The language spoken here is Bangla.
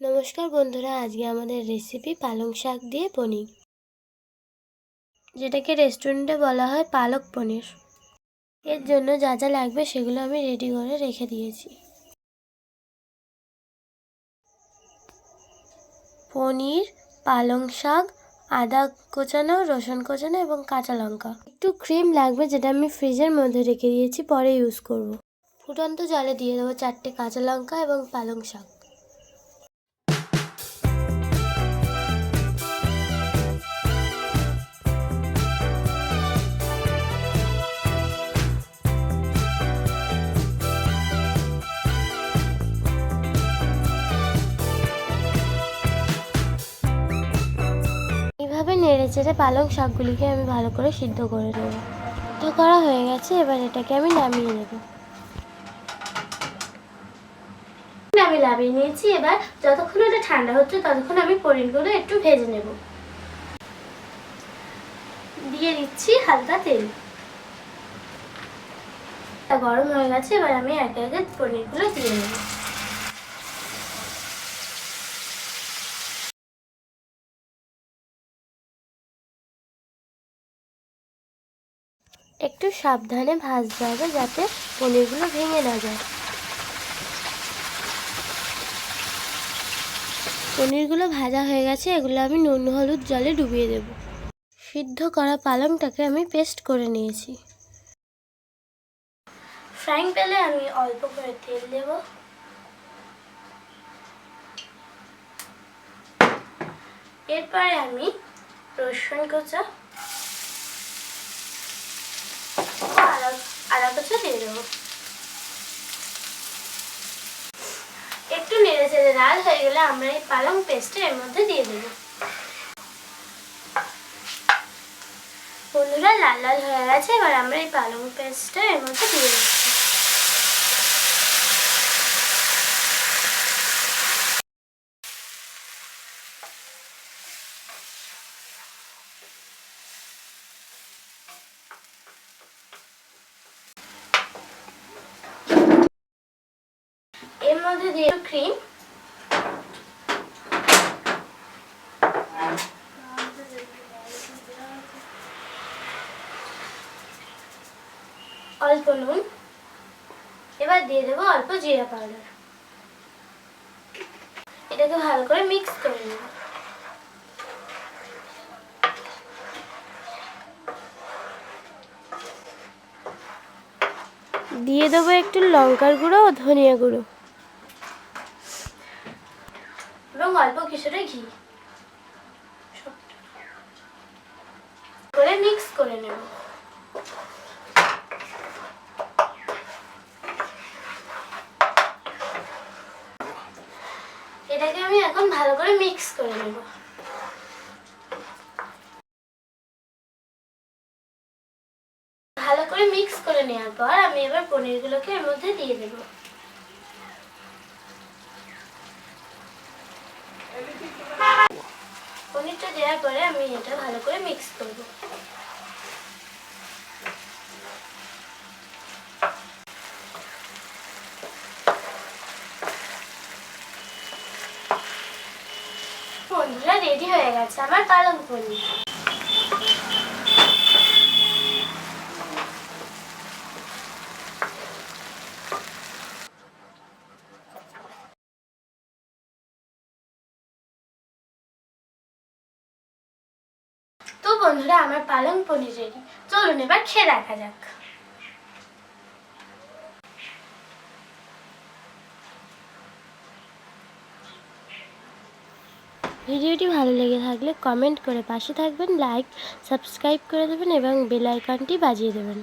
নমস্কার বন্ধুরা, আজকে আমাদের রেসিপি পালং শাক দিয়ে পনির। যেটাকে রেস্টুরেন্টে বলা হয় পালক পনির। এর জন্য যা যা লাগবে সেগুলো আমি রেডি করে রেখে দিয়েছি। পনির, পালং শাক, আদা কোচানো, রসুন কোচানো এবং কাঁচা লঙ্কা। একটু ক্রিম লাগবে যেটা আমি ফ্রিজের মধ্যে রেখে দিয়েছি, পরে ইউজ করব। ফুটন্ত জলে দিয়ে দেবো চারটে কাঁচা লঙ্কা এবং পালং শাক। চেড়ে পালং শাকগুলিকে আমি ভালো করে সিদ্ধ করে নেব। সিদ্ধ করা হয়ে গেছে, এবার এটাকে আমি নামিয়ে নেব। আমি নামিয়ে নিয়েছি, এবার যতক্ষণ এটা ঠান্ডা হচ্ছে ততক্ষণ আমি পনিরগুলো একটু ভেজে নেব। দিয়ে দিচ্ছি হালকা তেল। গরম হয়ে গেছে, এবার আমি একে একে পনিরগুলো দিয়ে নেব। একটু সাবধানে ভাজতে হবে যাতে পনিরগুলো ভেঙে না যায়। পনিরগুলো ভাজা হয়ে গেছে, এগুলো আমি নুন, হলুদ জলে ডুবিয়ে দেব। সিদ্ধ করা পালংটাকে আমি পেস্ট করে নিয়েছি। ফ্রাইং প্যানে আমি অল্প করে তেল দেব। এরপরে আমি রসুন কোচা আদা আদা কুচো দিয়ে দেবো। একটু নেড়ে চেড়ে লাল হয়ে গেলে আমরা এই পালং পেস্টটা এর মধ্যে দিয়ে দেবো। বন্ধুরা, লাল লাল হয়ে গেছে, এবার আমরা এই পালং পেস্টটা এর মধ্যে দিয়ে দিচ্ছি এর মধ্যে দিয়ে ক্রিম অল্প নুন, এবার দিয়ে দেবো অল্প জিরা পাউডার। এটাকে ভালো করে মিক্স করে নেব। দিয়ে দেবো একটু লঙ্কার গুঁড়ো ও ধনিয়া গুঁড়ো এবং অল্প কিছুটা ঘি করে মিক্স করে নেব। এটাকে আমি এখন ভালো করে মিক্স করে নেব। ভালো করে মিক্স করে নেওয়ার পর আমি এবার পনিরগুলোকে এর মধ্যে দিয়ে দেব। পনিরটা দেওয়ার পরে আমি এটা ভালো করে মিক্স করব। বন্ধুরা রেডি হয়ে গেছে আমার পালং পনির। বন্ধুরা, আমার পালং পনির রেডি। চলুন এবার খেয়ে দেখা যাক। ভিডিওটি ভালো লেগে থাকলে কমেন্ট করে পাশে থাকবেন লাইক সাবস্ক্রাইব করে দেবেন এবং বেল আইকনটি বাজিয়ে দেবেন।